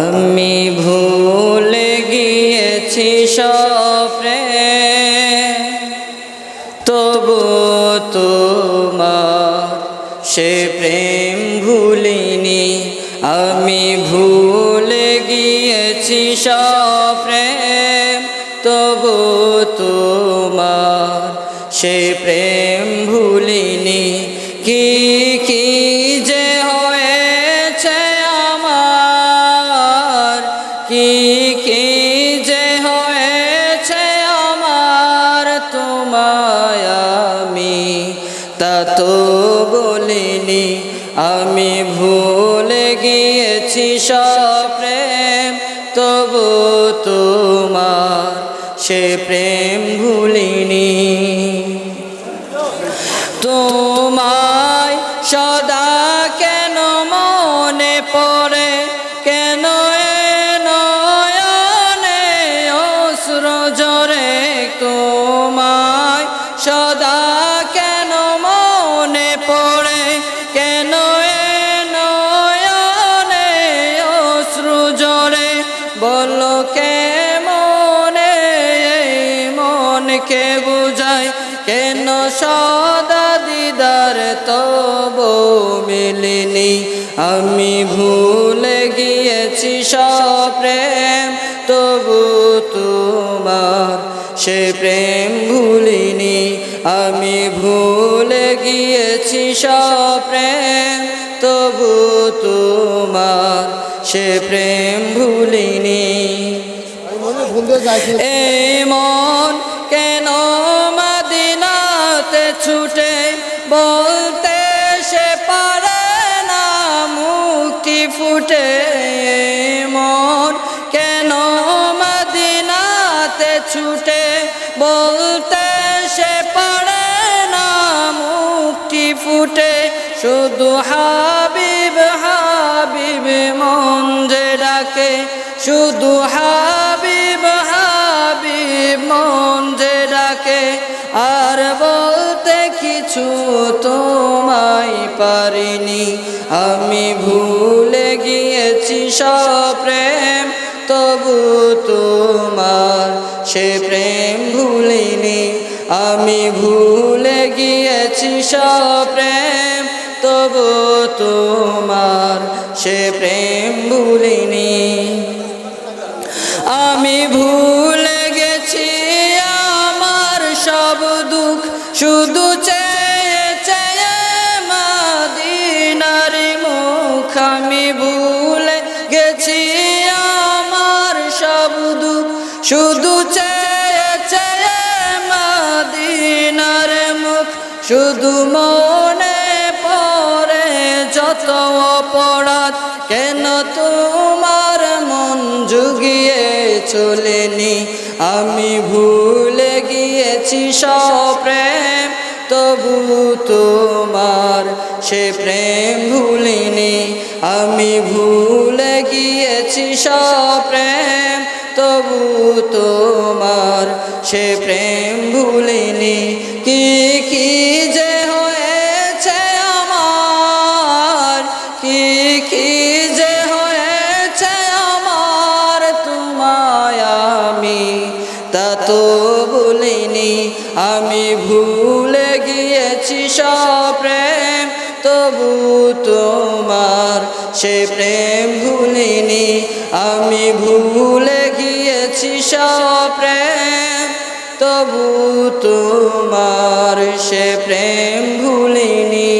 আমি ভুলে গিয়েছি সপ্রে তবু তোমার সে প্রেম ভুলিনি। আমি ভুলে গিয়েছি সপ্রেম তবু তোমার সে প্রেম ভুলিনি। কি কি কি যে হয়েছে আমার তোমায় আমি? তা তো বলিনি, আমি ভুলে গিয়েছি প্রেম। তবু তোমার সে প্রেম ভুলিনি। তোমায় সদা মনকে বুঝায় কেন সদা দিদার তব মিলিনি? আমি ভুলে গিয়েছি সব প্রেম তবু তোমার সে প্রেম ভুলিনি। আমি ভুলে গিয়েছি সব প্রেম তবু তোমার সে প্রেম ভুলিনি। এই মন কেন মদিনাতে ছুটে বলতে সে পারে না মুক্তি ফুটে? মন কেন মদিনাতে ছুটে বলতে সে পারে না মুক্তি ফুটে? শুধু হাবিব হাবিব মন যে ডাকে, শুধু হাবিব ডাকে আর বলতে কিছু তোমায় পারিনি। আমি ভুলে গিয়েছি প্রেম, তবু তোমার সে প্রেম ভুলিনি। আমি ভুলে গিয়েছি প্রেম, তবু তোমার সে প্রেম ভুলিনি। আমি ভুলে শুধু চেয়ে চেয়ে মাদিনার মুখ আমি ভুলে গেছি আমার সব শুধু চেয়ে চেয়ে মাদিনার মুখ, শুধু মনে পড়ে যত অপরাধ। কেন তোমার মন জুগিয়ে চলেনি? আমি ভুলে গিয়েছি সপ্রেম প্রেম, তবু তোমার সে প্রেম ভুলিনি। আমি ভুলে গিয়েছি সপ্রেম প্রেম, তবু তোমার সে প্রেম ভুলিনি। কি কি তা তো বলিনি। আমি ভুলে গিয়েছি প্রেম, তবু তোমার সে প্রেম ভুলিনি। আমি ভুলে গিয়েছি প্রেম, তবু তোমার সে প্রেম ভুলিনি।